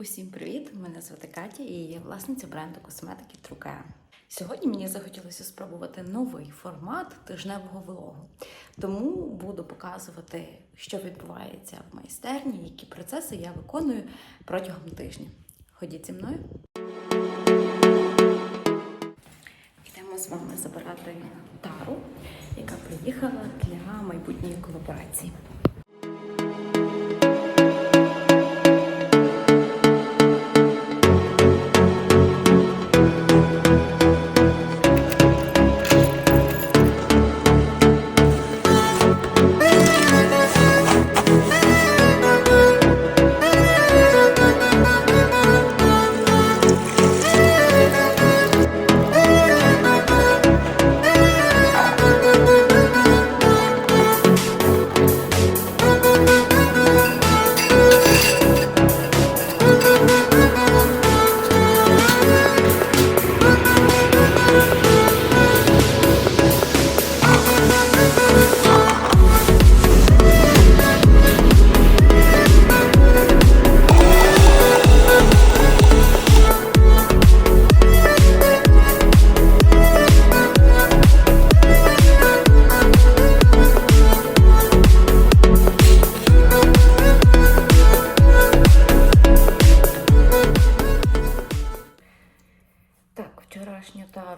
Усім привіт! Мене звати Катя і я власниця бренду косметики Трукеа. Сьогодні мені захотілося спробувати новий формат тижневого влогу. Тому буду показувати, що відбувається в майстерні, які процеси я виконую протягом тижня. Ходіть зі мною. Йдемо з вами забирати тару, яка приїхала для майбутньої колаборації.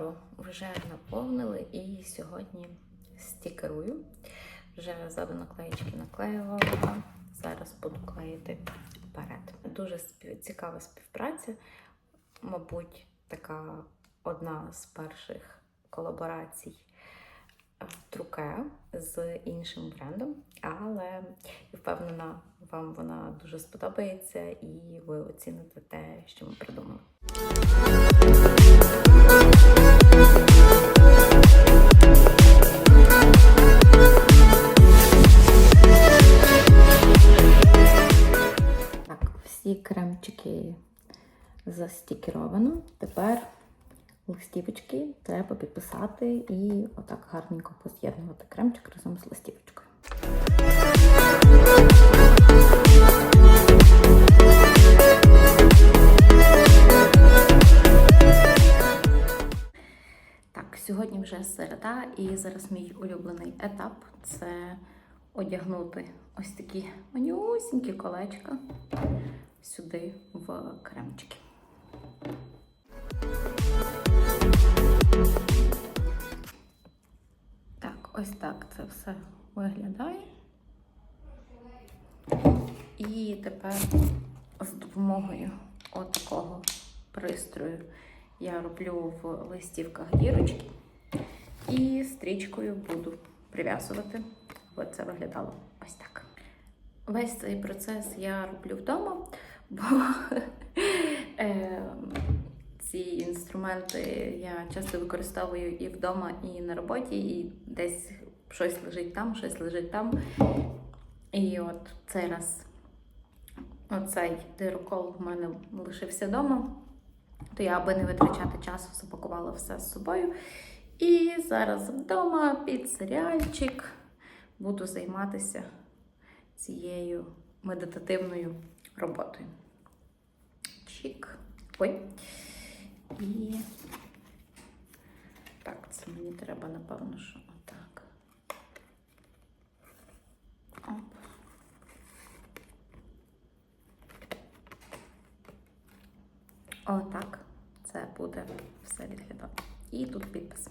Вчорашню вже наповнили і сьогодні стікерую. Вже ззаду наклеїчки наклеювала. Зараз буду клеїти вперед. Дуже цікава співпраця. Мабуть, така одна з перших колаборацій е, Труке з іншим брендом, але впевнена, вам вона дуже сподобається і ви оціните те, що ми придумали. Всі застікеровано. Тепер листівочки треба підписати і отак гарненько поз'єднувати кремчик разом з листівочкою. Так, сьогодні вже середа, і зараз мій улюблений етап це одягнути ось такі манюсінькі колечка сюди в кремчики. Так, ось так це все виглядає. І тепер з допомогою отакого пристрою я роблю в листівках дірочки і стрічкою буду прив'язувати, аби це виглядало ось так. Весь цей процес я роблю вдома, бо е, ці інструменти я часто використовую і вдома, і на роботі, і десь щось лежить там, щось лежить там. І от цей раз оцей дирокол в мене лишився вдома, то я, аби не витрачати часу, запакувала все з собою. І зараз вдома під серіальчик буду займатися цією медитативною роботою. Чік. Ой. І так, це мені треба, напевно, що отак. Оп. Отак це буде все відглядати. І тут підпис.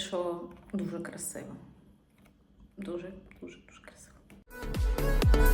Що дуже красиво. Дуже, дуже, дуже красиво.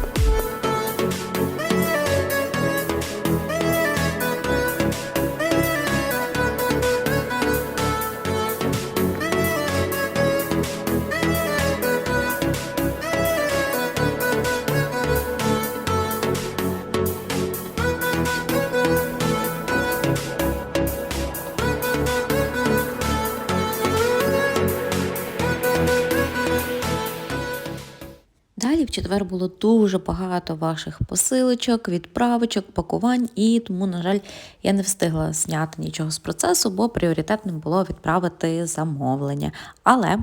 Четвер було дуже багато ваших посилочок, відправочок, пакувань, і тому, на жаль, я не встигла зняти нічого з процесу, бо пріоритетним було відправити замовлення. Але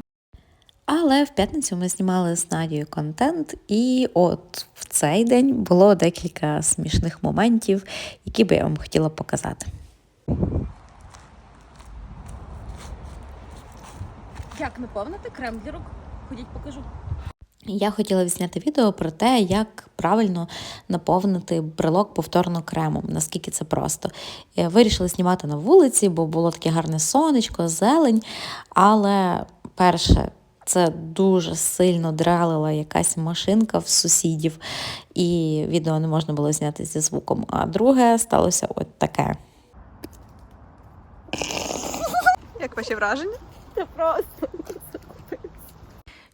але в п'ятницю ми знімали з Надією контент, і от в цей день було декілька смішних моментів, які би я вам хотіла показати. Як наповнити крем для рук? Ходіть, покажу. Я хотіла відзняти відео про те, як правильно наповнити брелок повторно кремом, наскільки це просто. Я вирішила знімати на вулиці, бо було таке гарне сонечко, зелень. Але перше, це дуже сильно дралила якась машинка в сусідів, і відео не можна було зняти зі звуком. А друге сталося от таке. Як ваші враження?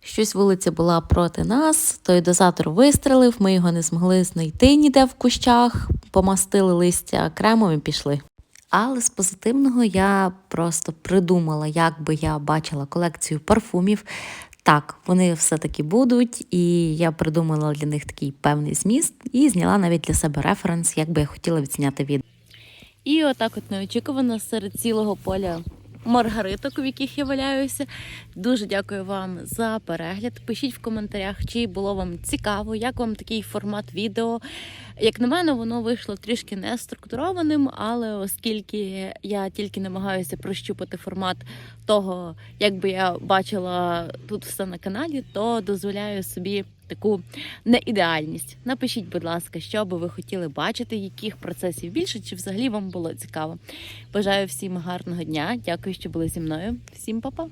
Щось вулиця була проти нас, той дозатор вистрелив, ми його не змогли знайти ніде в кущах, помастили листя кремом і пішли. Але з позитивного я просто придумала, як би я бачила колекцію парфумів. Так, вони все-таки будуть, і я придумала для них такий певний зміст і зняла навіть для себе референс, як би я хотіла відзняти відео. І отак от неочікувано серед цілого поля маргариток, в яких я валяюся. Дуже дякую вам за перегляд. Пишіть в коментарях, чи було вам цікаво, як вам такий формат відео. Як на мене, воно вийшло трішки неструктурованим, але оскільки я тільки намагаюся прощупати формат того, як би я бачила тут все на каналі, то дозволяю собі таку неідеальність. Напишіть, будь ласка, що би ви хотіли бачити, яких процесів більше, чи взагалі вам було цікаво. Бажаю всім гарного дня. Дякую, що були зі мною. Всім па-па!